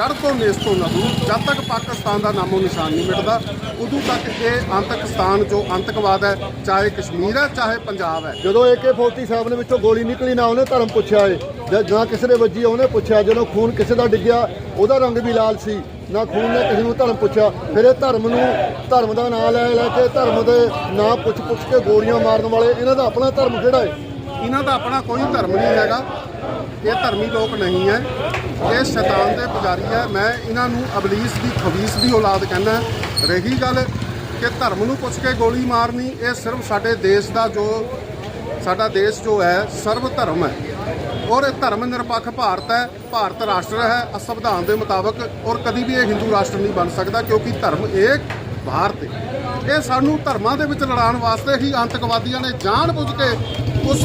ਜੜ ਤੋਂ ਨੇਸ ਤੋਂ ਨਦੂ ਜਦ ਤੱਕ ਪਾਕਿਸਤਾਨ ਦਾ ਨਾਮੋ ਨਿਸ਼ਾਨ ਨਹੀਂ ਮਿਟਦਾ, ਉਦੋਂ ਤੱਕ ਇਹ ਅੰਤਕਸਤਾਨ ਜੋ ਅੰਤਕਵਾਦ ਹੈ, ਚਾਹੇ ਕਸ਼ਮੀਰ ਹੈ, ਚਾਹੇ ਪੰਜਾਬ ਹੈ। ਜਦੋਂ AK47 ਦੇ ਵਿੱਚੋਂ ਗੋਲੀ ਨਿਕਲੀ, ਨਾ ਉਹਨੇ ਧਰਮ ਪੁੱਛਿਆ ਏ। ਜਾਂ, ਨਾ ਕਿਸੇ ਦੇ ਵੱਜੀ, ਉਹਨੇ ਪੁੱਛਿਆ, ਜਦੋਂ ਖੂਨ ਕਿਸੇ ਦਾ ਡਿੱਗਿਆ, ਉਹਦਾ ਰੰਗ ਵੀ ਲਾਲ ਸੀ। ਨਾ ਖੂਨ ਨੇ ਕਿਸੇ ਨੂੰ ਧਰਮ ਪੁੱਛਿਆ। ਫਿਰ ਇਹ ਧਰਮ ਨੂੰ, ਧਰਮ ਦਾ ਨਾਂ ਲੈ ਲੈ ਕੇ ਧਰਮ ਦੇ ਨਾਂ ਪੁੱਛ ਪੁੱਛ ਕੇ ਗੋਲੀਆਂ ਮਾਰਨ ਵਾਲੇ, ਇਹਨਾਂ ਦਾ ਆਪਣਾ ਧਰਮ ਕਿਹੜਾ ਏ? ਇਹਨਾਂ ਦਾ ਆਪਣਾ ਕੋਈ ਧਰਮ ਨਹੀਂ ਹੈਗਾ। ਇਹ ਧਰਮੀ ਲੋਕ ਨਹੀਂ ਹੈ। ਇਹ ਸ਼ੈਤਾਨ ਦੇ ਪੁਜਾਰੀ ਹੈ। ਮੈਂ ਇਹਨਾਂ ਨੂੰ ਅਬਲੀਸ ਦੀ, ਖਬੀਸ ਦੀ ਔਲਾਦ ਕਹਿੰਦਾ ਰਹੀ ਗੱਲ ਕਿ ਧਰਮ ਨੂੰ ਪੁੱਛ ਕੇ ਗੋਲੀ ਮਾਰਨੀ, ਇਹ ਸਿਰਫ ਸਾਡੇ ਦੇਸ਼ ਦਾ ਜੋ, ਸਾਡਾ ਦੇਸ਼ ਜੋ ਹੈ, ਸਰਵ ਧਰਮ ਹੈ। ਔਰ ਇਹ ਧਰਮ ਨਿਰਪੱਖ ਭਾਰਤ ਹੈ। ਭਾਰਤ ਰਾਸ਼ਟਰ ਹੈ। ਸੰਵਿਧਾਨ ਦੇ ਮੁਤਾਬਕ ਔਰ ਕਦੀ ਵੀ ਇਹ ਹਿੰਦੂ ਰਾਸ਼ਟਰ ਨਹੀਂ ਬਣ ਸਕਦਾ ਕਿਉਂਕਿ ਧਰਮ ਏਕ ਭਾਰਤ ਹੈ। ਇਹ ਸਾਨੂੰ ਧਰਮਾਂ ਦੇ ਵਿੱਚ ਲੜਾਉਣ ਵਾਸਤੇ ਹੀ ਆਤੰਕਵਾਦੀਆਂ ਨੇ ਜਾਣ ਬੁੱਝ ਕੇ ਉਸ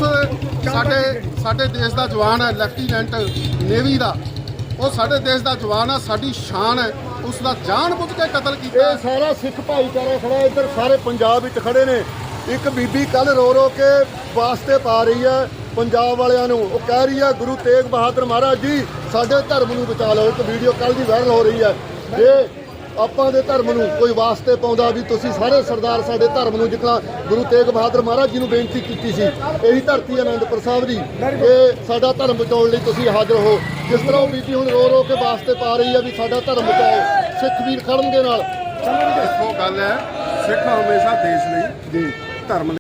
ਸਾਡੇ ਸਾਡੇ ਦੇਸ਼ ਦਾ ਜਵਾਨ ਹੈ, ਲੈਫਟੀਨੈਂਟ ਨੇਵੀ ਦਾ। ਉਹ ਸਾਡੇ ਦੇਸ਼ ਦਾ ਜਵਾਨ ਆ ਸਾਡੀ ਸ਼ਾਨ ਹੈ। ਉਸ ਦਾ ਜਾਣ ਬੁੱਝ ਕੇ ਕਤਲ ਕੀਤਾ ਇਹ ਸਾਰਾ ਸਿੱਖ ਭਾਈਚਾਰਾ ਖੜਾ ਇੱਧਰ ਸਾਰੇ ਪੰਜਾਬ ਵਿੱਚ ਖੜੇ ਨੇ। ਇੱਕ ਬੀਬੀ ਕੱਲ ਰੋ ਰੋ ਕੇ ਵਾਸਤੇ ਪਾ ਰਹੀ ਹੈ ਪੰਜਾਬ ਵਾਲਿਆਂ ਨੂੰ। ਉਹ ਕਹਿ ਰਹੀ ਹੈ, ਗੁਰੂ ਤੇਗ ਬਹਾਦਰ ਮਹਾਰਾਜ ਜੀ, ਸਾਡੇ ਧਰਮ ਨੂੰ ਬਚਾ ਲਓ। ਇੱਕ ਵੀਡੀਓ ਕੱਲ ਦੀ ਵਾਇਰਲ ਹੋ ਰਹੀ ਹੈ। ਜੇ ਆਪਾਂ ਦੇ ਧਰਮ ਨੂੰ ਕੋਈ ਵਾਸਤੇ ਪਾਉਂਦਾ ਵੀ ਤੁਸੀਂ ਸਾਰੇ ਸਰਦਾਰ ਸਾਡੇ ਧਰਮ ਨੂੰ ਜਿਕਣਾ ਗੁਰੂ ਤੇਗ ਬਹਾਦਰ ਮਹਾਰਾਜ ਜੀ ਨੂੰ ਬੇਨਤੀ ਕੀਤੀ ਸੀ। ਇਹੀ ਧਰਤੀ ਆਨੰਦਪੁਰ ਸਾਹਿਬ ਦੀ ਕਿ ਸਾਡਾ ਧਰਮ ਬਚਾਉਣ ਲਈ ਤੁਸੀਂ ਹਾਜ਼ਰ ਹੋ। ਜਿਸ ਤਰ੍ਹਾਂ ਉਹ ਬੀਬੀ ਹੁਣ ਰੋ ਰੋ ਕੇ ਵਾਸਤੇ ਪਾ ਰਹੀ ਹੈ ਵੀ ਸਾਡਾ ਧਰਮ ਬਚਾਓ ਸਿੱਖ ਵੀਰ ਖੜਨਗੇ ਨਾਲ। ਦੇਖੋ ਗੱਲ ਹੈ ਸਿੱਖ ਹਮੇਸ਼ਾ ਦੇਸ਼ ਲਈ ਜੀ। ਧਰਮ